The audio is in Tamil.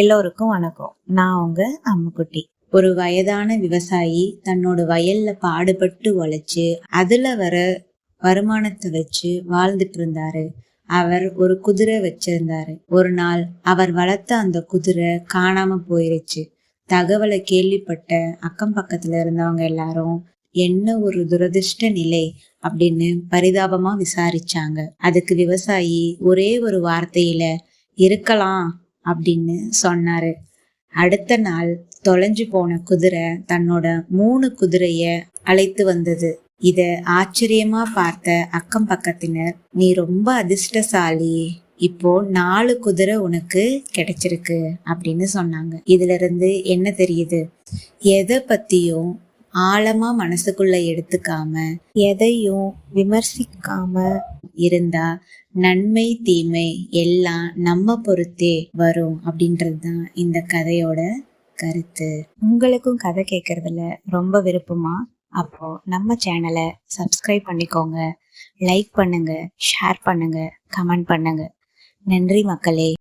எல்லோருக்கும் வணக்கம். நான் உங்க அம்முக்குட்டி ஒரு வயதான விவசாயி தன்னோட வயல்ல பாடுபட்டு உழைச்சு அதுல வர வருமானத்தை வச்சு வாழ்ந்துட்டு இருந்தாரு. அவர் ஒரு குதிரை வச்சிருந்தாரு. ஒரு நாள் அவர் வளர்த்த அந்த குதிரை காணாம போயிருச்சு. தகவலை கேள்விப்பட்ட அக்கம் பக்கத்துல இருந்தவங்க எல்லாரும் என்ன ஒரு துரதிர்ஷ்ட நிலை? அப்படின்னு பரிதாபமா விசாரிச்சாங்க. அதுக்கு விவசாயி ஒரே ஒரு வார்த்தையில இருக்கலாம் அப்படின்னு சொன்னாரு. அடுத்த நாள் தொலைஞ்சு போன குதிரை தன்னோட மூணு குதிரைய அழைத்து வந்தது. இத ஆச்சரியமா பார்த்த அக்கம் பக்கத்தினர் நீ ரொம்ப அதிர்ஷ்டசாலி. இப்போ நாலு குதிரை உனக்கு கிடைச்சிருக்கு அப்படின்னு சொன்னாங்க. இதுல இருந்து என்ன தெரியுது? எதை பத்தியும் ஆழமா மனசுக்குள்ள எடுத்துக்காம எதையும் விமர்சிக்காம இருந்தா நன்மை தீமை எல்லாம் நம்ம பொறுத்தே வரும் அப்படின்றது தான் இந்த கதையோட கருத்து. உங்களுக்கும் கதை கேட்கறதுல ரொம்ப விருப்பமா? அப்போ நம்ம சேனலை சப்ஸ்கிரைப் பண்ணிக்கோங்க. லைக் பண்ணுங்க ஷேர் பண்ணுங்க கமெண்ட் பண்ணுங்க. நன்றி மக்களே.